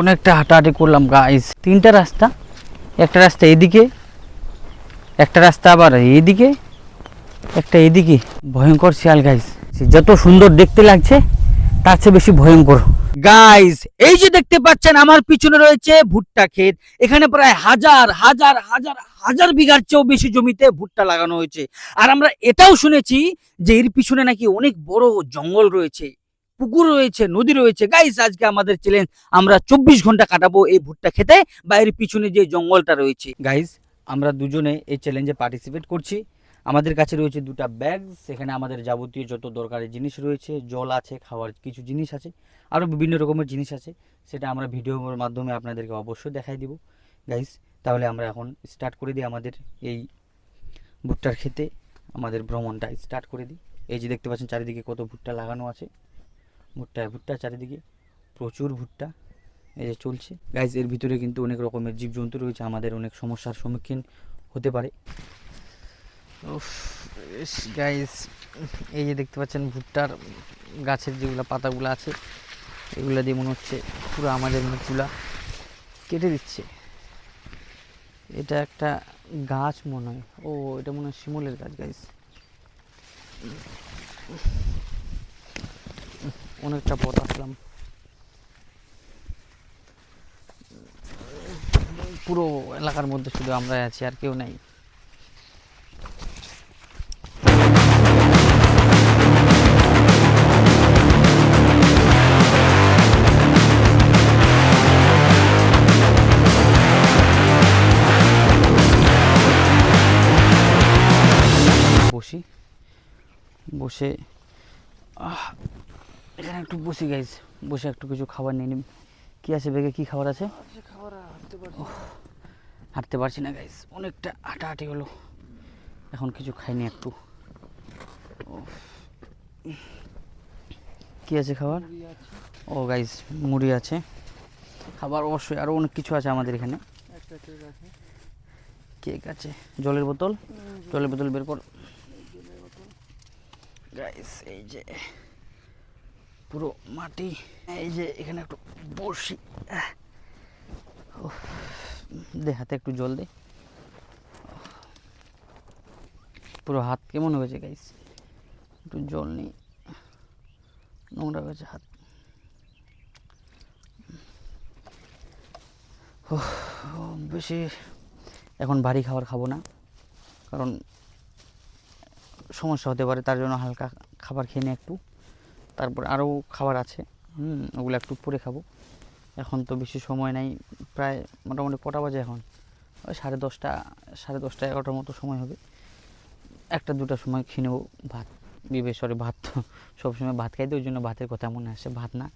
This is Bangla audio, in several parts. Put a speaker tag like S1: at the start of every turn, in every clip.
S1: অনেকটা হাঁটাহাঁটি করলাম গাইস তিনটা রাস্তা, একটা রাস্তা এদিকে, একটা রাস্তা আবার এইদিকে একটা এদিকে। ভয়ঙ্কর শিয়াল গাইস যত সুন্দর দেখতে লাগছে, তার চেয়ে বেশি ভয়ঙ্কর। গাইস এই যে দেখতে পাচ্ছেন, আমার পিছনে রয়েছে ভুট্টা ক্ষেত। এখানে প্রায় হাজার হাজার হাজার হাজার বিঘার চেয়েও বেশি জমিতে ভুট্টা লাগানো হয়েছে। আর আমরা এটাও শুনেছি যে এর পিছনে নাকি অনেক বড় জঙ্গল রয়েছে। পুকুর রয়েছে, নদী রয়েছে। গাইস আজকে আমাদের চ্যালেঞ্জ আমরা চব্বিশ ঘণ্টা কাটাবো এই ভুট্টা খেতে, বাইরের পিছনে যে জঙ্গলটা রয়েছে। গাইস আমরা দুজনে এই চ্যালেঞ্জে পার্টিসিপেট করছি। আমাদের কাছে রয়েছে দুটা ব্যাগ সেখানে আমাদের যাবতীয় যত দরকারি জিনিস রয়েছে, জল আছে, খাওয়ার কিছু জিনিস আছে, আরও বিভিন্ন রকমের জিনিস আছে, সেটা আমরা ভিডিওর মাধ্যমে আপনাদেরকে অবশ্যই দেখাই দিব। গাইস তাহলে আমরা এখন স্টার্ট করে দিই আমাদের এই ভুট্টার খেতে। আমাদের ভ্রমণটা স্টার্ট করে দিই। এই যে দেখতে পাচ্ছেন, চারিদিকে কত ভুট্টা লাগানো আছে। ভুট্টা ভুট্টা চারিদিকে প্রচুর ভুট্টা এই যে চলছে। গাইজ এর ভিতরে কিন্তু অনেক রকমের জীবজন্তু রয়েছে, আমাদের অনেক সমস্যার সম্মুখীন হতে পারে। গাইজ এই যে দেখতে পাচ্ছেন ভুট্টার গাছের যেগুলো পাতাগুলো আছে, এগুলো দিয়ে মনে হচ্ছে পুরো আমাদের মুখগুলা কেটে দিচ্ছে। এটা একটা গাছ মনে হয়। ও, এটা মনে হয় শিমলের গাছ গাইজ অনেকটা পথ আসলাম। পুরো এলাকার মধ্যে শুধু আমরা আছি আর কেউ নাই। বসি। বসে এখানে একটু বসি গাইজ বসে একটু কিছু খাবার নিয়ে নিবি কি আছে বেগে? কি খাবার আছে? হাঁটতে পারছি না। গাইজ অনেকটা হাঁটাহাঁটি হলো। এখন কিছু খাইনি একটু। কি আছে খাবার? ও গাইজ মুড়ি আছে। খাবার অবশ্যই আরও অনেক কিছু আছে আমাদের এখানে। কেক আছে। জলের বোতল? জলের বোতল বের কর। গাইস এই যে পুরো মাটি, এই যে এখানে একটু বসি দে, হাতে একটু জল দে। পুরো হাত কেমন হয়েছে গাইস একটু জল নেই নোংরা হয়েছে হাত। বেশি এখন ভারী খাবার খাব না, কারণ সমস্যা হতে পারে, তার জন্য হালকা খাবার খেয়ে নিই একটু। তারপর আরও খাবার আছে, হুম, ওগুলো একটু পরে খাব। এখন তো বেশি সময় নাই, প্রায় মোটামুটি কটা বাজে এখন? ওই সাড়ে দশটা সাড়ে দশটা এগারোটার মতো সময় হবে। একটা দুটার সময় খেয়ে নেব ভাত বিবেশ সরি ভাত তো সবসময় ভাত খাইতে, ওই জন্য ভাতের কথা মনে আসে, ভাত না।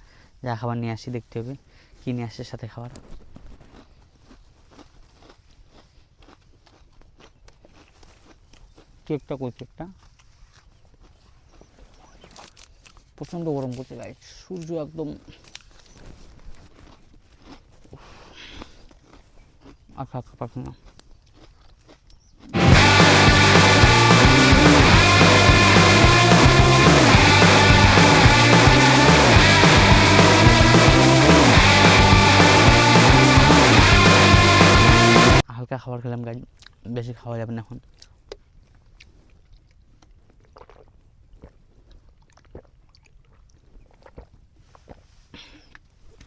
S1: যা খাবার নিয়ে আসি দেখতে হবে, কী নিয়ে আসে সাথে খাবার। কেকটা কই, কেকটা? প্রচণ্ড গরম করছে গাইজ সূর্য একদম, উফ। আচ্ছা আচ্ছা পারছি হালকা খাবার খেলাম গাইজ বেশি খাওয়া যাবে না এখন।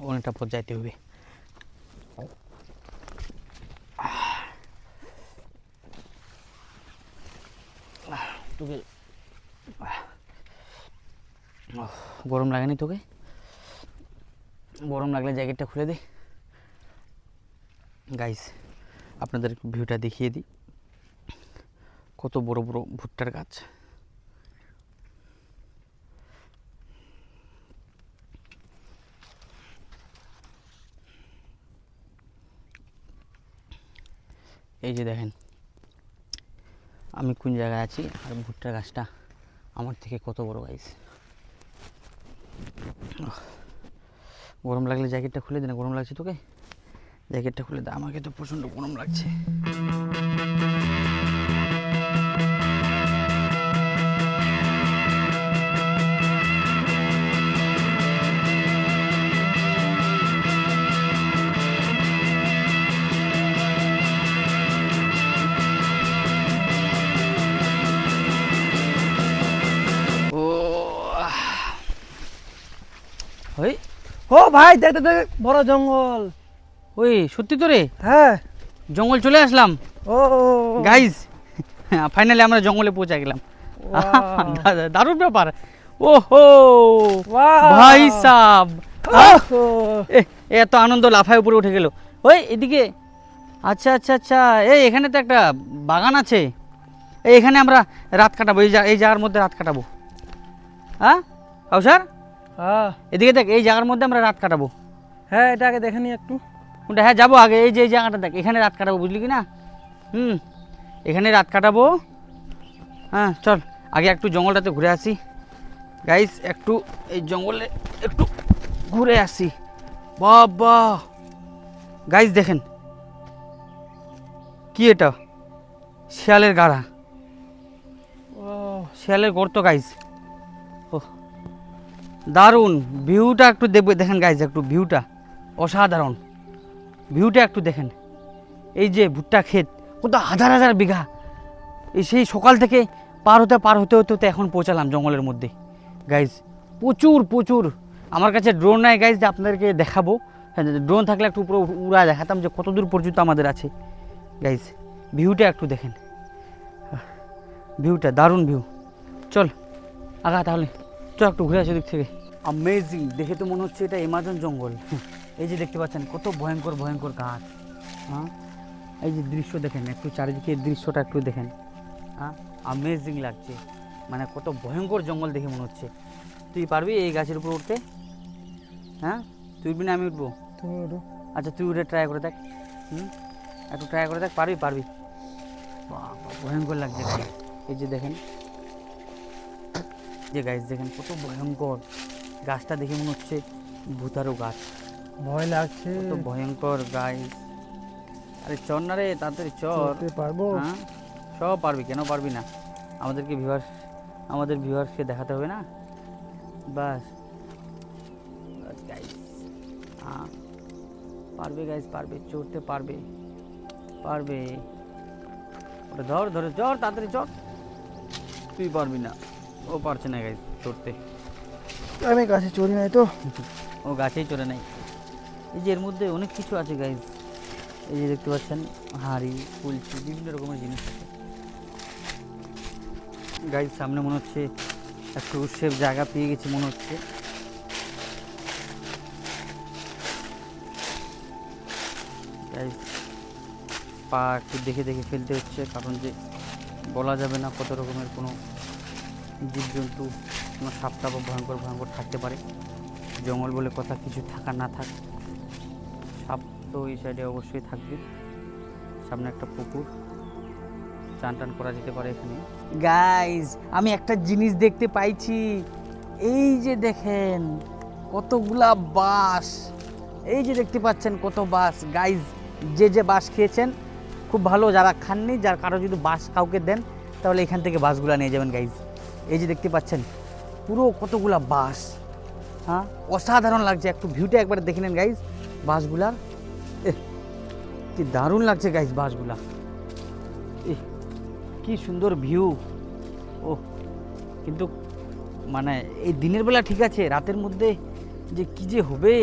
S1: অনেকটা পথ যাইতে হবে। তোকে গরম লাগেনি তোকে? গরম লাগলে জ্যাকেটটা খুলে দে। গাইস আপনাদের ভিউটা দেখিয়ে দিই। কত বড় বড় ভুট্টার গাছ। এই যে দেখেন। আমি কোন জায়গায় আছি আর ভুট্টার গাছটা আমার থেকে কত বড় গাইস গরম লাগলে জ্যাকেটটা খুলে দে না? গরম লাগছে তোকে? জ্যাকেটটা খুলে দে। আমাকে তো প্রচণ্ড গরম লাগছে।
S2: ভাই দেখ দেখ, বড় জঙ্গল।
S1: ওই সত্যি তো রে?
S2: হ্যাঁ।
S1: জঙ্গল চলে আসলাম।
S2: ও
S1: গাইজ ফাইনালি আমরা জঙ্গলে পৌঁছে গেলাম। দারুণ ব্যাপার। ও হো ভাই সাব।
S2: ওহো।
S1: এত আনন্দ লাফায় উপরে উঠে গেল। ওই এদিকে। আচ্ছা আচ্ছা আচ্ছা। এই এখানে তো একটা বাগান আছে। এই এখানে আমরা রাত কাটাবো। এই এই জায়গার মধ্যে রাত কাটাবো। হ্যাঁ কাউসার? এদিকে দেখ এই জায়গার মধ্যে আমরা রাত কাটাবো।
S2: হ্যাঁ এটাকে দেখে নি একটু।
S1: ওটা হ্যাঁ যাব আগে এই যে এই জায়গাটা দেখ এখানে রাত কাটাবো বুঝলি কি না? হুম এখানে রাত কাটাবো। হ্যাঁ চল আগে একটু জঙ্গলটাতে ঘুরে আসি। গাইস একটু এই জঙ্গলে একটু ঘুরে আসি। বাবা! গাইস দেখেন। কি এটা? শিয়ালের গাড়া।
S2: ও।
S1: শিয়ালের গর্ত গাইস দারুণ ভিউটা একটু দেখবে দেখেন গাইজ একটু ভিউটা। অসাধারণ। ভিউটা একটু দেখেন। এই যে ভুট্টা ক্ষেত, কত হাজার হাজার বিঘা। এই সেই সকাল থেকে পার হতে পার হতে হতে হতে এখন পৌঁছালাম জঙ্গলের মধ্যে। গাইজ প্রচুর প্রচুর। আমার কাছে ড্রোন নাই গাইজ আপনাদেরকে দেখাবো। ড্রোন থাকলে একটু পুরো উড়া দেখাতাম যে কত দূর পর্যন্ত আমাদের আছে। গাইজ ভিউটা একটু দেখেন। ভিউটা দারুণ ভিউ চল আগা তাহলে। চল একটু ঘুরে আসি দিক থেকে। আমেজিং দেখে তো মনে হচ্ছে এটা এমাজন জঙ্গল। এই যে দেখতে পাচ্ছেন কত ভয়ঙ্কর ভয়ঙ্কর গাছ। হ্যাঁ? এই যে দৃশ্য দেখেন একটু চারিদিকে দৃশ্যটা একটু দেখেন। হ্যাঁ? আমেজিং লাগছে। মানে কত ভয়ঙ্কর জঙ্গল দেখে মনে হচ্ছে। তুই পারবি এই গাছের উপর উঠতে? হ্যাঁ? তুই উঠবি না আমি উঠবো?
S2: তুমি ওঠো
S1: আচ্ছা তুই উঠে ট্রাই করে দেখ। হুম? একটু ট্রাই করে দেখ পারবি পারবি। ভয়ঙ্কর লাগছে এই যে দেখেন। যে গাছ দেখেন কত ভয়ঙ্কর। গাছটা দেখে মনে হচ্ছে ভূতারও গাছ।
S2: ভয় লাগছে।
S1: তো ভয়ঙ্কর গাছ আরে চর না রে তাড়াতাড়ি চর।
S2: পারব?
S1: হ্যাঁ? সব পারবি কেন পারবি না? আমাদেরকে ভিউয়ার্স আমাদের ভিউয়ার্সকে দেখাতে হবে না? বাস বাস গাইস হ্যাঁ। পারবে গাইস পারবে চড়তে পারবে। পারবে। ওটা ধর ধরে চর তাড়াতাড়ি চর। তুই পারবি না। ও পারছে না গাইস চড়তে।
S2: আমি গাছে চড়ি নাই তো।
S1: ও, গাছেই চড়ে নাই। এই যে এর মধ্যে অনেক কিছু আছে গাইজ এই যে দেখতে পাচ্ছেন, হাঁড়ি কুলচি বিভিন্ন রকমের জিনিস আছে। গাইজ সামনে মনে হচ্ছে একটু সেফ জায়গা পেয়ে গেছি মনে হচ্ছে। পা একটু দেখে দেখে ফেলতে হচ্ছে, কারণ যে বলা যাবে না কত রকমের কোনো জীবজন্তু কোনো সাপটা বা ভয়ঙ্কর ভয়ঙ্কর থাকতে পারে। জঙ্গল বলে কথা কিছু থাকা না থাক। সাপ তো এই সাইডে অবশ্যই থাকবে। সামনে একটা পুকুর। চান টান করা যেতে পারে এখানে। গাইজ আমি একটা জিনিস দেখতে পাইছি। এই যে দেখেন, কতগুলা বাঁশ। এই যে দেখতে পাচ্ছেন কত বাঁশ। গাইজ যে যে বাঁশ খেয়েছেন, খুব ভালো যারা খাননি, যার কারও যদি বাঁশ কাউকে দেন, তাহলে এখান থেকে বাঁশগুলা নিয়ে যাবেন গাইজ এই যে দেখতে পাচ্ছেন পুরো কতগুলা বাস হ্যাঁ? অসাধারণ লাগছে একটু ভিউটা একবার দেখে নেন গাইজ বাসগুলার। কি দারুণ লাগছে গাইজ বাসগুলা। কি সুন্দর ভিউ ও কিন্তু মানে এই দিনের বেলা ঠিক আছে রাতের মধ্যে যে কি যে হবে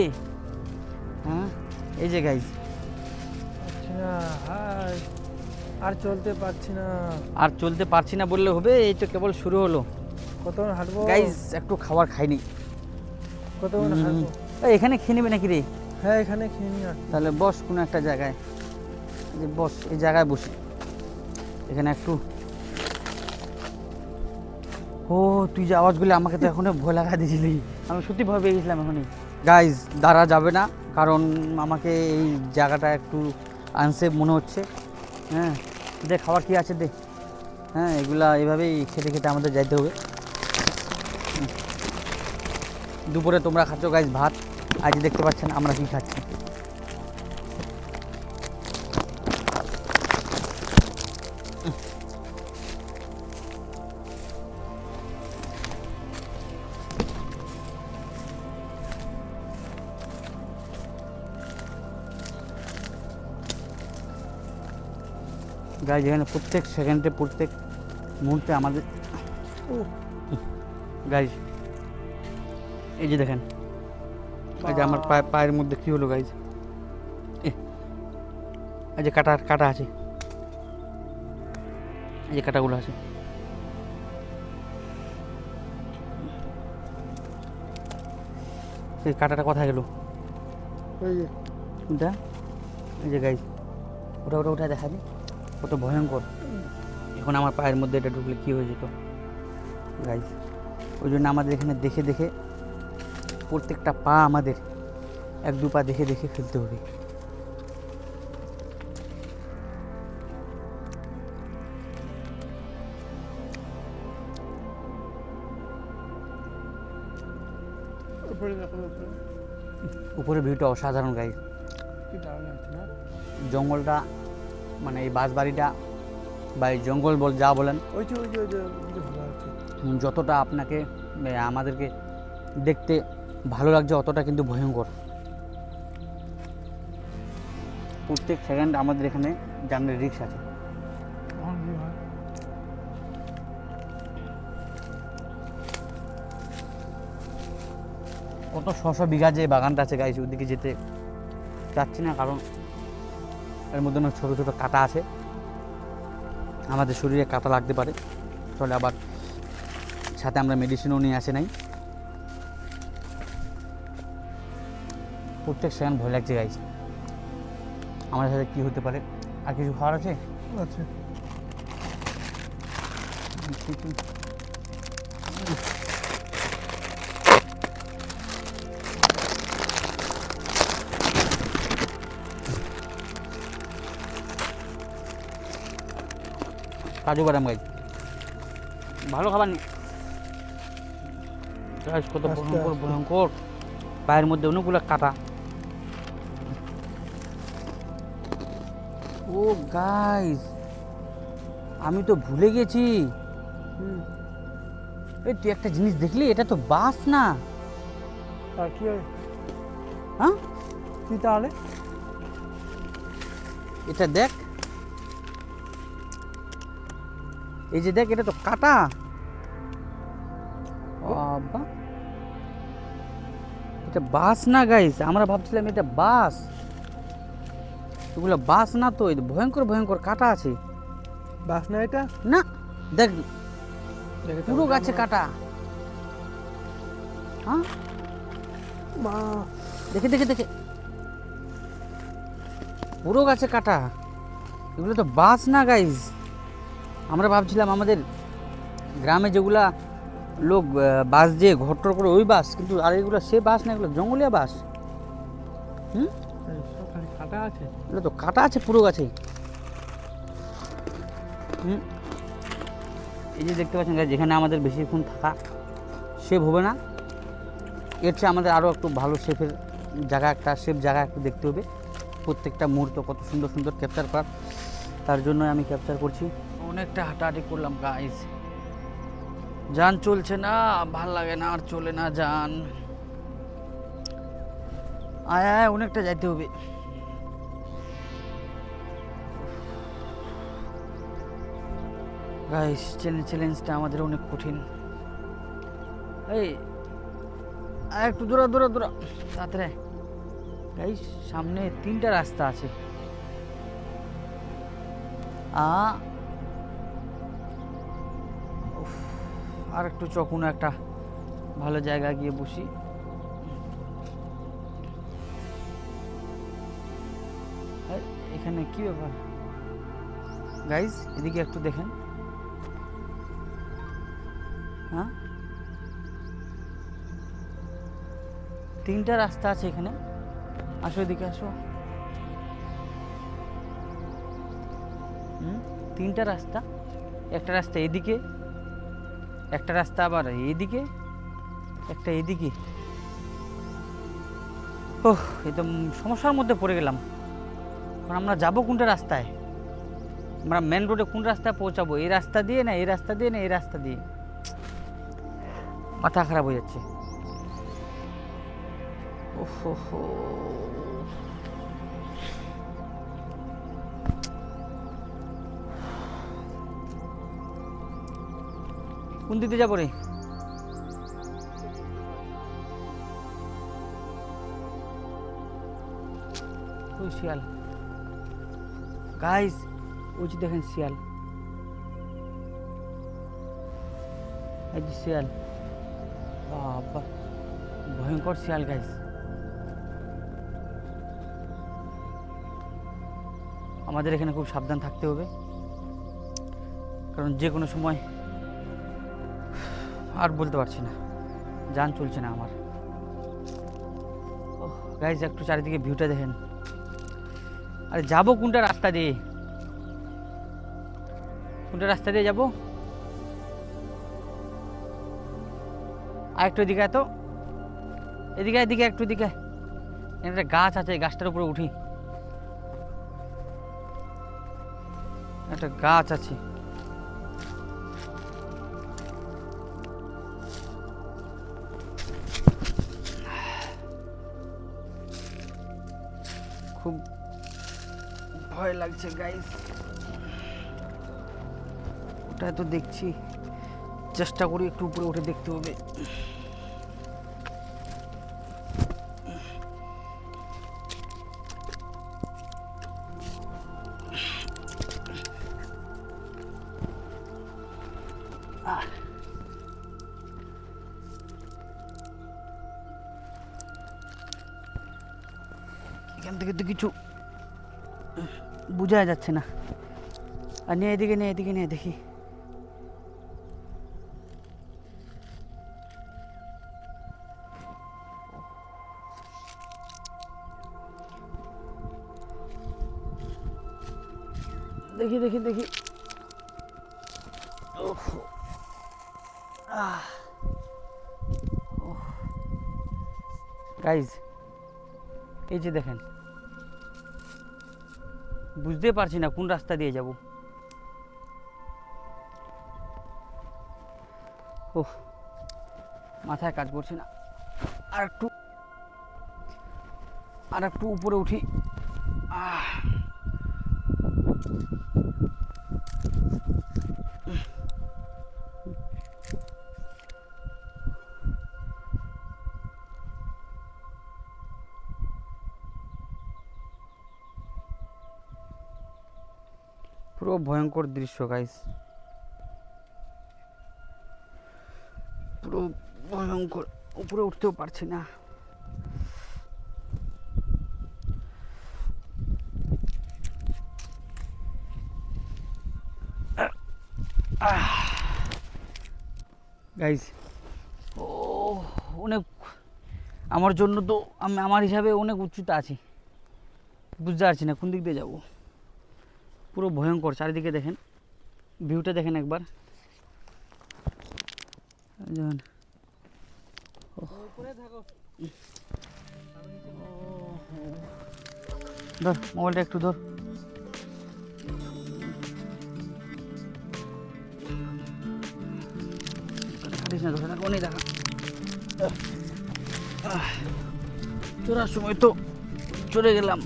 S1: হ্যাঁ? এই যে গাইজ
S2: না আর চলতে পারছি না।
S1: আর চলতে পারছি না বললে হবে এই তো কেবল শুরু হলো।
S2: কতক্ষণ হাঁটবো?
S1: গাইজ একটু খাবার খাইনি।
S2: কতক্ষণ হাঁটবো?
S1: এখানে খেয়ে নেবে নাকি রে?
S2: হ্যাঁ এখানে খেয়ে নি
S1: তাহলে বস কোনো একটা জায়গায়। যে বস এই জায়গায় বসি। এখানে একটু। ও তুই যে আওয়াজগুলো আমাকে তো এখনও ভয় লাগা দিয়েছিলি আমি সত্যি ভয় পেয়ে গেছিলাম এখনই। গাইজ দাঁড়া যাবে না কারণ আমাকে এই জায়গাটা একটু আনসেফ মনে হচ্ছে। হ্যাঁ দে খাবার কি আছে দে। হ্যাঁ এগুলা এভাবেই খেতে খেতে আমাদের যাইতে হবে। দুপুরে তোমরা খাচ্ছ গাইজ ভাত। আজ দেখতে পাচ্ছেন, আমরা কি খাচ্ছি? গাইজ এখানে প্রত্যেক সেকেন্ডে প্রত্যেক মুহূর্তে আমাদের গাইজ এই যে দেখেন। এই যে আমার পায়ে পায়ের মধ্যে কি হলো গাইজ এই যে কাটা কাটা আছে। এই যে কাটাগুলো আছে। সেই কাটাটা কোথায় গেল? কোনটা এই যে গাইজ ওটা ওটা ওটা দেখা কত ভয়ঙ্কর। এখন আমার পায়ের মধ্যে এটা ঢুকলে কী হয়ে যেত? গাইজ ওই জন্য আমাদের এখানে দেখে দেখে প্রত্যেকটা পা আমাদের এক দু পা দেখে দেখে ফেলতে হবে।
S2: উপরে
S1: ভিউটা অসাধারণ
S2: না
S1: জঙ্গলটা মানে এই বাঁশবাড়িটা বা এই জঙ্গল বল যা বলেন
S2: ওই যে যে
S1: যতটা আপনাকে আমাদেরকে দেখতে ভালো লাগছে অতটা কিন্তু ভয়ঙ্কর। প্রত্যেক সেকেন্ড আমাদের এখানে জানলে রিক্স আছে। কত ছশো বিঘা যে বাগানটা আছে গাইছে ওদিকে যেতে চাচ্ছি না কারণ এর মধ্যে অনেক ছোটো ছোটো কাটা আছে। আমাদের শরীরে কাটা লাগতে পারে। তাহলে আবার সাথে আমরা মেডিসিনও নিয়ে আসে নাই। প্রত্যেক সেকেন্ড ভয় লাগছে গাইছে আমাদের সাথে কী হতে পারে? আর কিছু খাওয়ার আছে?
S2: আছে।
S1: কাজু বাদাম গাই ভালো খাবার নেই কত ভয়ঙ্কর ভয়ঙ্কর। পায়ের মধ্যে অনেকগুলো কাটা। ও গাইস আমি তো ভুলে গেছি।
S2: হুম।
S1: এই তুই একটা জিনিস দেখলি? এটা তো বাস না।
S2: কি হয়? কি তাহলে?
S1: এটা দেখ। এই যে দেখ এটা তো কাটা। বাবা এটা বাস না গাইস আমরা ভাবছিলাম এটা বাস। এগুলো বাস না তো এই ভয়ঙ্কর ভয়ঙ্কর কাটা আছে।
S2: বাস না এটা?
S1: না দেখ পুরো গাছে কাটা। হ্যাঁ?
S2: মা।
S1: দেখে দেখে দেখে। পুরো গাছে কাটা। এগুলো তো বাস না গাইজ আমরা ভাবছিলাম আমাদের গ্রামে যেগুলা লোক বাস দিয়ে ঘট্টর করে ওই বাস কিন্তু আর এগুলো সে বাস না এগুলো জঙ্গলিয়া বাস। হুম?
S2: কাটা আছে?
S1: এগুলো তো কাটা আছে পুরো গাছে হুম? এই যে দেখতে পাচ্ছেন guys, যেখানে আমাদের বেশিক্ষণ থাকা সেভ হবে না। এর চেয়ে আমাদের আরও একটু ভালো শেফের জায়গা একটা সেফ জায়গা একটু দেখতে হবে। প্রত্যেকটা মুহূর্ত কত সুন্দর সুন্দর ক্যাপচার করার। তার জন্য আমি ক্যাপচার করছি। অনেকটা হাঁটাহাঁটি করলাম গাইজ যান চলছে না ভালো লাগে না আর চলে না যান। আয় আয় অনেকটা যাইতে হবে। গাইস চ্যালেঞ্জ চ্যালেঞ্জটা আমাদের অনেক কঠিন। এই একটু দূরা দূরা দূরা। তাড়াতাড়ি। গাইস সামনে তিনটা রাস্তা আছে। আ আর একটু চকুনো একটা ভালো জায়গা গিয়ে বসি। এখানে কি ব্যাপার? গাইস এদিকে একটু দেখেন। হ্যাঁ? তিনটা রাস্তা আছে এখানে। আসো এদিকে, আসো। তিনটা রাস্তা। একটা রাস্তা এদিকে, একটা রাস্তা আবার এদিকে, একটা এদিকে। ওহ একদম সমস্যার মধ্যে পড়ে গেলাম। এখন আমরা যাব কোনটা রাস্তায়? আমরা মেন রোডে কোন রাস্তায় পৌঁছাবো? এই রাস্তা দিয়ে না এই রাস্তা দিয়ে না এই রাস্তা দিয়ে? মাথা খারাপ হয়ে যাচ্ছে। কোন দিতে যাব রে? শিয়াল। গাইস, ওই যে দেখেন শিয়াল। শিয়াল। বাবা ভয়ঙ্কর শিয়াল গাইস আমাদের এখানে খুব সাবধান থাকতে হবে। কারণ যে কোনো সময় আর বলতে পারছি না। যান চলছে না আমার। গাইজ একটু চারিদিকে ভিউটা দেখেন। আরে, যাব কোনটা রাস্তা দিয়ে? কোনটা রাস্তা দিয়ে যাব? আর একটু এদিকে আয় তো। এদিকে এদিকে একটু এদিকে একটা গাছ আছে গাছটার উপরে উঠি। একটা গাছ আছে। খুব ভয় লাগছে গাইস ওটা তো দেখছি। চেষ্টা করি একটু উপরে উঠে দেখতে হবে। এখান থেকে তো কিছু বোঝা যাচ্ছে না আর নিয়ে এদিকে নিয়ে এদিকে, নিয়ে দেখি দেখি দেখি দেখি। গাইজ এই যে দেখেন। বুঝতে পারছি না কোন রাস্তা দিয়ে যাব। ওহ মাথায় কাজ করছে না। আর একটু আর একটু উপরে উঠি। পুরো ভয়ঙ্কর দৃশ্য গাইস পুরো ভয়ঙ্কর, উপরে উঠতেও পারছি না। গাইস ও অনেক, আমার জন্য তো আমি, আমার হিসাবে অনেক উচ্চতা আছে। বুঝতে পারছি না, কোন দিক দিয়ে যাব? পুরো ভয়ঙ্কর, চারিদিকে দেখেন। ভিউটা দেখেন একবার। ধর, মোবাইলটা একটু ধর। চোরার সময় তো চলে গেলাম।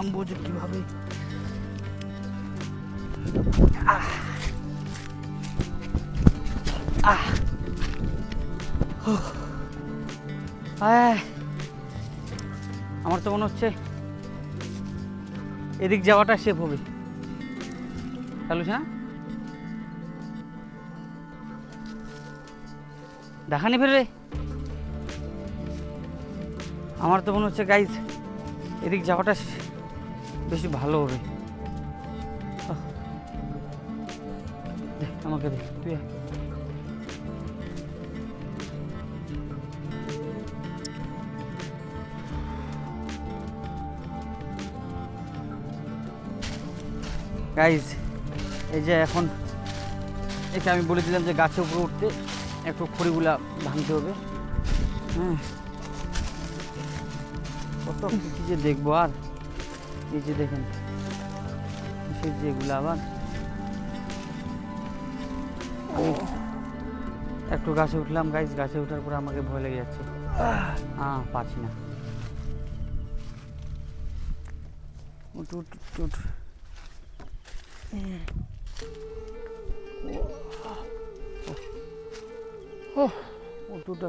S1: নামবো যে কীভাবে? আমার তো মনে হচ্ছে এদিক যাওয়াটা সেফ হবে। চালু না দেখানি ফেলবে আমার তো মনে হচ্ছে গাইজ এদিক যাওয়াটা বেশি ভালো হবে। আমাকে তুই গাইজ এই যে এখন একে আমি বলে দিলাম যে গাছের উপরে উঠতে একটু খড়িগুলা ভাঙতে হবে। হ্যাঁ। কত কি যে দেখব আর। এই যে দেখেন কিসের যে আবার। একটু গাছে উঠলাম গাইজ গাছে ওঠার পর আমাকে ভয় লেগে যাচ্ছে। হ্যাঁ পাচ্ছি না। উঠ উঠ, উঠ উঠু।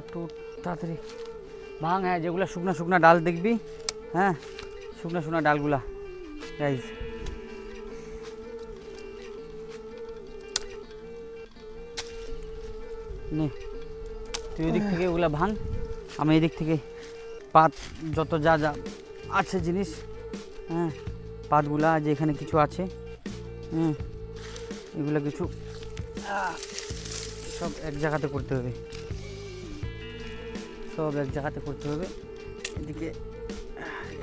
S1: একটু তাড়াতাড়ি। ভাঙ হ্যাঁ যেগুলো শুকনা শুকনা ডাল দেখবি হ্যাঁ শুকনা শুকনা ডালগুলা। গাইজ নে, তুই ওই দিক থেকে ওগুলা ভাঙ, আমি এই দিক থেকে পাত, যত যা যা আছে জিনিস হ্যাঁ পাতগুলা যে এখানে কিছু আছে, হুম, এগুলো কিছু সব এক জায়গাতে করতে হবে। সব এক জায়গাতে করতে হবে। এদিকে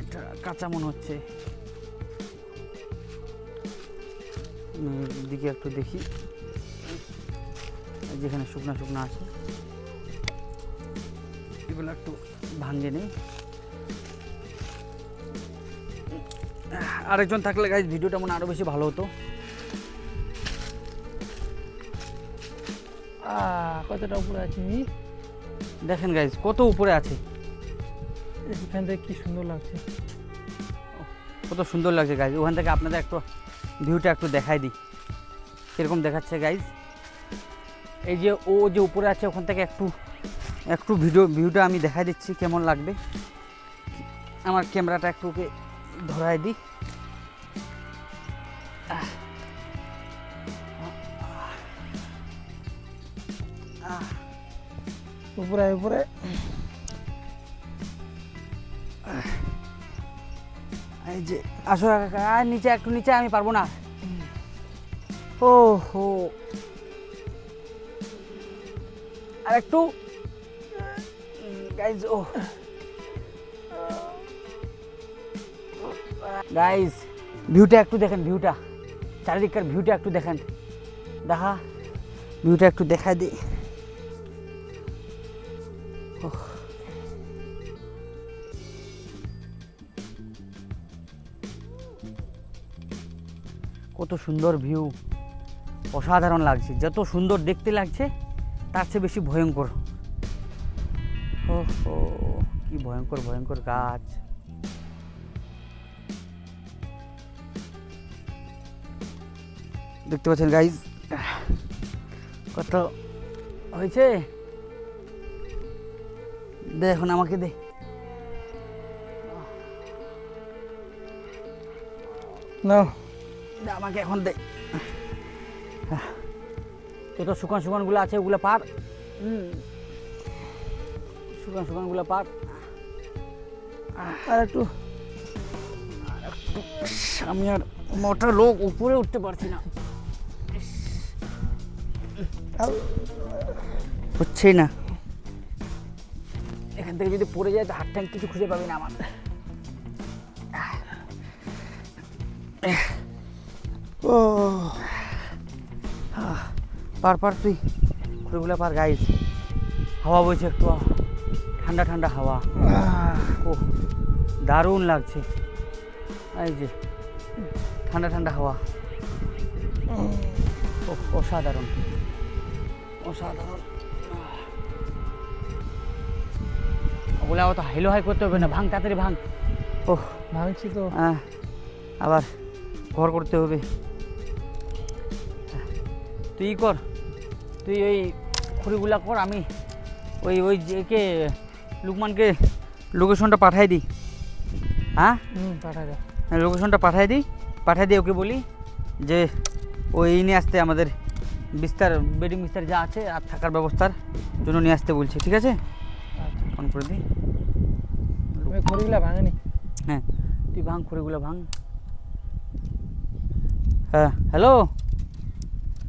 S1: এটা কাঁচা মনে হচ্ছে। এদিকে একটু দেখি। যেখানে শুকনা শুকনা আছে। এগুলো একটু ভাঙে নেই। আরেকজন থাকলে গাইজ ভিডিওটা মনে হয় আরও বেশি ভালো হতো।
S2: কতটা উপরে আছে
S1: দেখেন গাইজ কত উপরে আছে।
S2: এখান থেকে কি সুন্দর লাগছে।
S1: কত সুন্দর লাগছে গাইজ ওখান থেকে আপনাদের একটু ভিউটা একটু দেখাই দিই। কীরকম দেখাচ্ছে গাইজ এই যে ও যে উপরে আছে, ওখান থেকে একটু একটু ভিডিও, ভিউটা আমি দেখাই দিচ্ছি কেমন লাগবে। আমার ক্যামেরাটা একটু ওকে ধরাই দিই।
S2: উপরে উপরে।
S1: যে আসো আর নিচে একটু নিচে আমি পারব না। ও হো আর একটু। গাইজ ও গাইজ ভিউটা একটু দেখেন ভিউটা চারিদিককার ভিউটা একটু দেখেন। দেখা। ভিউটা একটু দেখাই দিই। কত সুন্দর ভিউ অসাধারণ লাগছে। যত সুন্দর দেখতে লাগছে, তার চেয়ে বেশি ভয়ঙ্কর। ও কি ভয়ঙ্কর ভয়ঙ্কর গাছ। দেখতে পাচ্ছেন গাইজ কত হয়েছে? দে, এখন আমাকে দে।
S2: না
S1: আমাকে এখন দে। যত শুকান শুকানগুলো আছে, ওগুলো পার। শুকান শুকানগুলো পার।
S2: আর একটু
S1: আমি আর মোটা লোক উপরে উঠতে পারছি না। হচ্ছেই না। এখান থেকে যদি পড়ে যায়, তো হাত কিছু খুঁজে পাবি না আমার।
S2: ও
S1: পার পার তুই খুঁড়েগুলো পার গাইস হাওয়া বইছে একটু ঠান্ডা ঠান্ডা হাওয়া। ও দারুণ লাগছে। এই যে ঠান্ডা ঠান্ডা হাওয়া। ও অসাধারণ। অসাধারণ। ওগুলো অত হাইলো হাই করতে হবে না ভাঙ তাড়াতাড়ি ভাঙ। ও
S2: ভাঙছি তো।
S1: হ্যাঁ আবার ঘর করতে হবে। তুই কর তুই ওই খড়িগুলা কর আমি ওই ওই যে কে লুকমানকে লোকেশনটা পাঠাই দিই। হ্যাঁ?
S2: হুম দে।
S1: লোকেশনটা পাঠাই দিই পাঠাই দিয়ে ওকে বলি যে ওই নিয়ে আসতে আমাদের বিস্তার বেডিং বিস্তার যা আছে আর থাকার ব্যবস্থার জন্য নিয়ে আসতে বলছি ঠিক আছে?
S2: আচ্ছা।
S1: ফোন করে দিই।
S2: খড়িগুলা ভাঙেনি?
S1: হ্যাঁ। তুই ভাঙ খড়িগুলো ভাঙ। হ্যাঁ হ্যালো?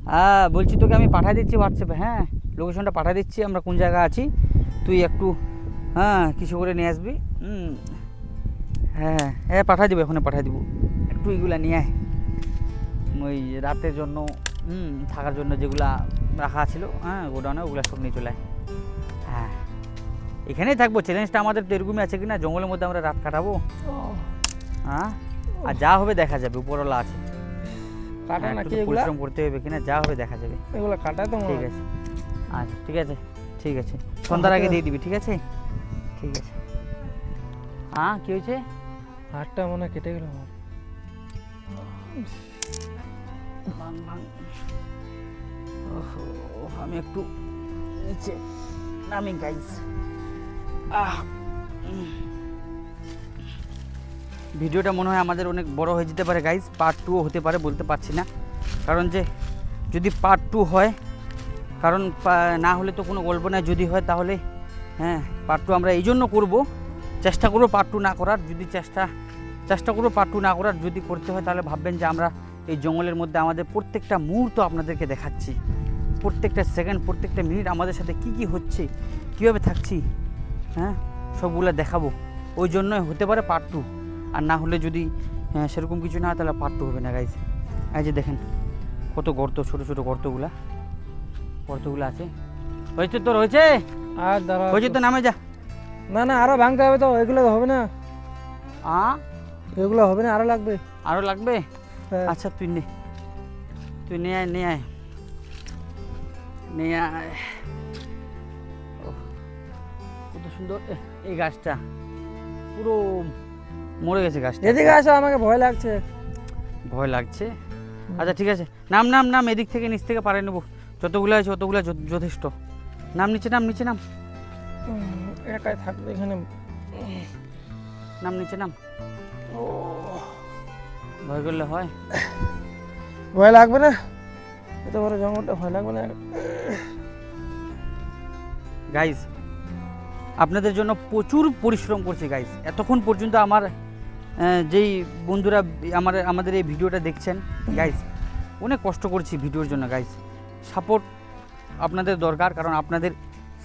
S1: হ্যাঁ বলছি তোকে আমি পাঠিয়ে দিচ্ছি হোয়াটসঅ্যাপে হ্যাঁ? লোকেশনটা পাঠিয়ে দিচ্ছি আমরা কোন জায়গায় আছি? তুই একটু হ্যাঁ কিছু করে নিয়ে আসবি। হুম। হ্যাঁ হ্যাঁ পাঠিয়ে দেবো এখানে পাঠিয়ে দেবো। একটু এগুলা নিয়ে আয়। ওই রাতের জন্য হুম থাকার জন্য যেগুলা রাখা ছিল হ্যাঁ গোডাউনে ওগুলো সব নিয়ে চলে হ্যাঁ। এখানেই থাকব চ্যালেঞ্জটা আমাদের তো এরকমই আছে কি না জঙ্গলের মধ্যে আমরা রাত কাটাবো। হ্যাঁ? আর যা হবে দেখা যাবে উপরওয়ালা আছে।
S2: কাটা
S1: হ্যাঁ,
S2: নাকি এগুলা?
S1: পরিশ্রম করতে হবে কিনা যা হবে দেখা যাবে।
S2: এগুলো কাটা তো
S1: ঠিক আছে। আচ্ছা ঠিক আছে ঠিক আছে। সন্ধ্যার আগে দিয়ে দিবি ঠিক আছে? ঠিক আছে। হ্যাঁ কী হয়েছে?
S2: হাতটা মনে কেটে গেল আমার।
S1: ভাঙ ভাঙ। আমি একটু নিচে নামি গাইস আহ। ভিডিওটা মনে হয় আমাদের অনেক বড় হয়ে যেতে পারে গাইজ পার্ট টুও হতে পারে বলতে পারছি না। কারণ যে, যদি পার্ট টু হয়, কারণ না হলে তো কোনো গল্প নাই। যদি হয় তাহলে হ্যাঁ পার্ট টু আমরা এই জন্য করব, চেষ্টা করব পার্ট টু না করার। যদি চেষ্টা চেষ্টা করব পার্ট টু না করার, যদি করতে হয় তাহলে ভাববেন যে আমরা এই জঙ্গলের মধ্যে আমাদের প্রত্যেকটা মুহূর্ত আপনাদেরকে দেখাচ্ছি। প্রত্যেকটা সেকেন্ড প্রত্যেকটা মিনিট আমাদের সাথে কি কি হচ্ছে, কীভাবে থাকছি হ্যাঁ সবগুলো দেখাবো। ওই জন্যই হতে পারে পার্ট টু আর না হলে যদি হ্যাঁ, সেরকম কিছু না হয় তাহলে পার্ট টু হবে না গাইজ এই যে দেখেন কত গর্ত ছোট ছোট গর্তগুলা। গর্তগুলো আছে। হয়েছে তোর হয়েছে?
S2: আর দাঁড়া
S1: হয়েছে তো নামে যা।
S2: না না আরও ভাঙতে হবে তো এগুলো হবে না।
S1: আ?
S2: এগুলো হবে না আরও লাগবে।
S1: আরও লাগবে?
S2: হ্যাঁ।
S1: আচ্ছা তুই নে। তুই নিয়ে আয় নিয়ে আয়। নিয়ে আয়। কত সুন্দর। এ, এই গাছটা। পুরো মরে গেছে গাছটা।
S2: এদিকে আসো আমাকে ভয় লাগছে।
S1: ভয় লাগছে? আচ্ছা ঠিক আছে। নাম নাম নাম এদিক থেকে নিচ থেকে পারে নেব। যতগুলো আছে ততগুলো য- যথেষ্ট। নাম নিচে নাম নিচে নাম।
S2: একাই থাকবে এখানে।
S1: নাম নিচে নাম। ভয় করলে হয়?
S2: ভয় লাগবে না? এত বড় জঙ্গলটা ভয় লাগবে না?
S1: গাইজ আপনাদের জন্য প্রচুর পরিশ্রম করছি গাইজ এতক্ষণ পর্যন্ত আমার যেই বন্ধুরা আমার আমাদের এই ভিডিওটা দেখছেন গাইজ অনেক কষ্ট করছি ভিডিওর জন্য গাইজ সাপোর্ট আপনাদের দরকার কারণ আপনাদের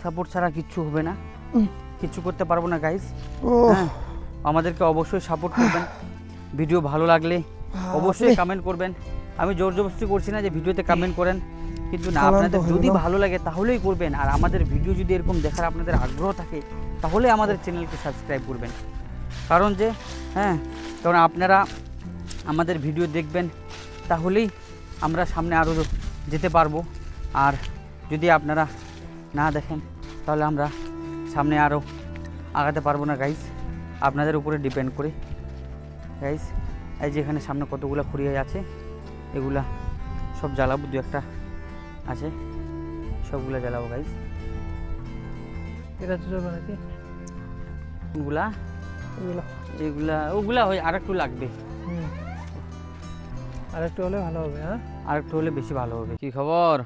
S1: সাপোর্ট ছাড়া কিচ্ছু হবে না। কিচ্ছু করতে পারব না গাইজ হ্যাঁ আমাদেরকে অবশ্যই সাপোর্ট করবেন। ভিডিও ভালো লাগলে অবশ্যই কমেন্ট করবেন। আমি জোর জবরদস্তি করছি না যে ভিডিওতে কমেন্ট করেন কিন্তু না আপনাদের যদি ভালো লাগে তাহলেই করবেন আর আমাদের ভিডিও যদি এরকম দেখার আপনাদের আগ্রহ থাকে তাহলে আমাদের চ্যানেলকে সাবস্ক্রাইব করবেন। কারণ যে হ্যাঁ কারণ আপনারা আমাদের ভিডিও দেখবেন তাহলেই আমরা সামনে আরও যেতে পারব। আর যদি আপনারা না দেখেন তাহলে আমরা সামনে আরও আগাতে পারব না গাইজ আপনাদের উপরে ডিপেন্ড করে। গাইজ এই যে এখানে সামনে কতগুলো খড়িয়া আছে এগুলা সব জ্বালাবো দু একটা আছে। সবগুলা জ্বালাবো গাইস
S2: এটা তো নাকি?
S1: কোনগুলা
S2: এগুলো।
S1: এগুলা ওগুলা হয় আর একটু লাগবে।
S2: আর একটু হলে ভালো হবে হ্যাঁ?
S1: আর একটু হলে বেশি ভালো হবে। কি খবর?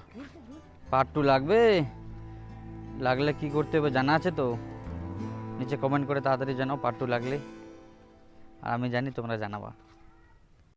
S1: পার্ট টু লাগবে? লাগলে কি করতে হবে জানা আছে তো? নিচে কমেন্ট করে তাড়াতাড়ি জানাও পার্ট টু লাগলে। আর আমি জানি তোমরা জানাবা।